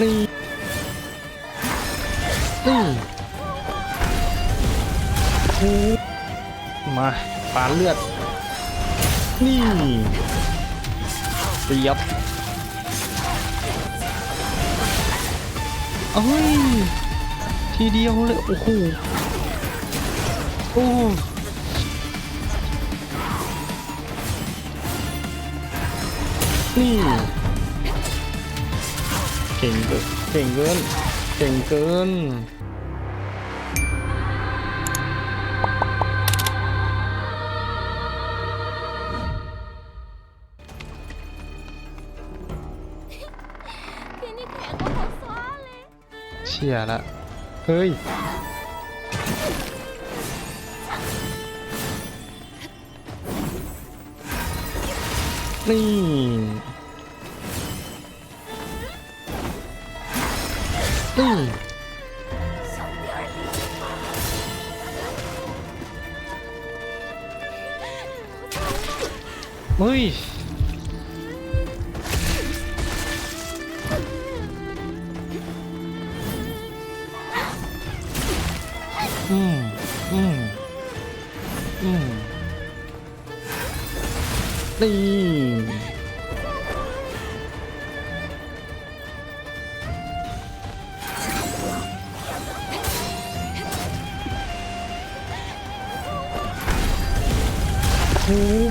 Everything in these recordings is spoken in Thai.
นี่นี่โอ้มาปาเลือด นี่เสียบเอ้ย ทีเดียวเลย โอ้โห โอ้นี่ เก่งเกินเก่งเกินเก่งเกินเชี่ยละ เฮ้ยนี่ นี่เฮ้ยอืม อืม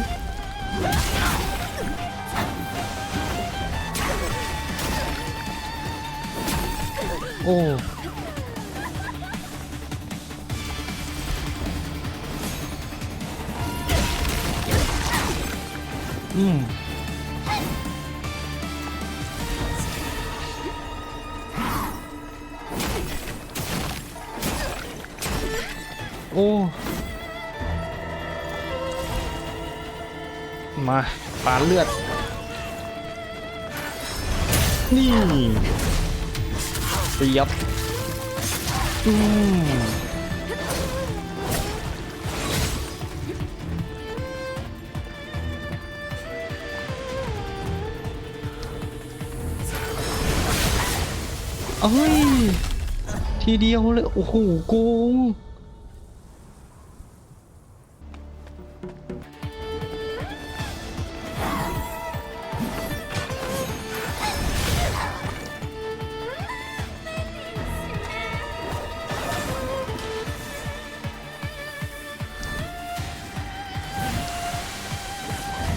อืม มาปาเลือด นี่เสียบอืมเอ้ย ทีเดียวเลย โอ้โหโกง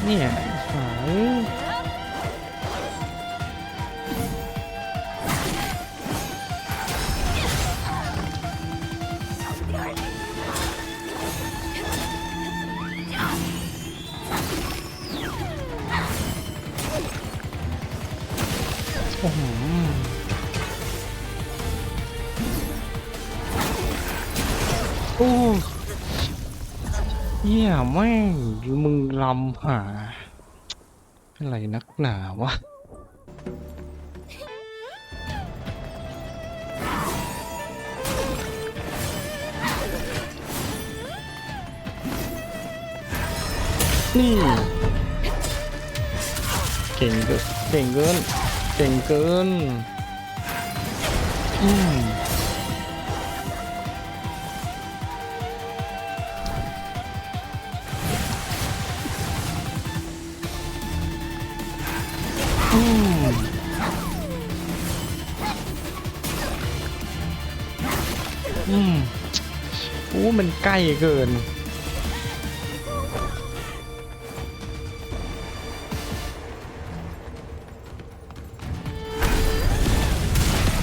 เนี่ยหายโอ้โหโอ้ เหี้ยแม่งมึงลำหา อะไรนักหนาวะนี่เก่งเกินเก่งเกินเก่งเกินอืม อืมอืมโอ้มันใกล้เกิน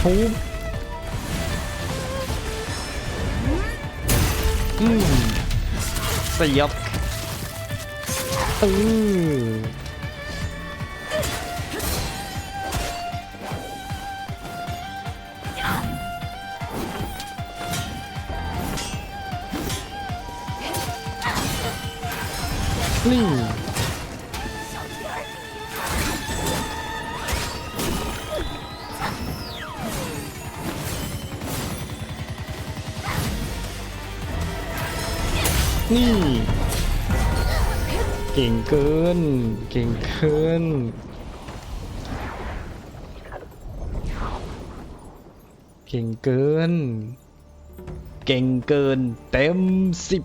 ทุบอืมสยบเออ นี่นี่ เก่งเกิน เก่งเกินเก่งเกิน เก่งเกินเต็มสิบ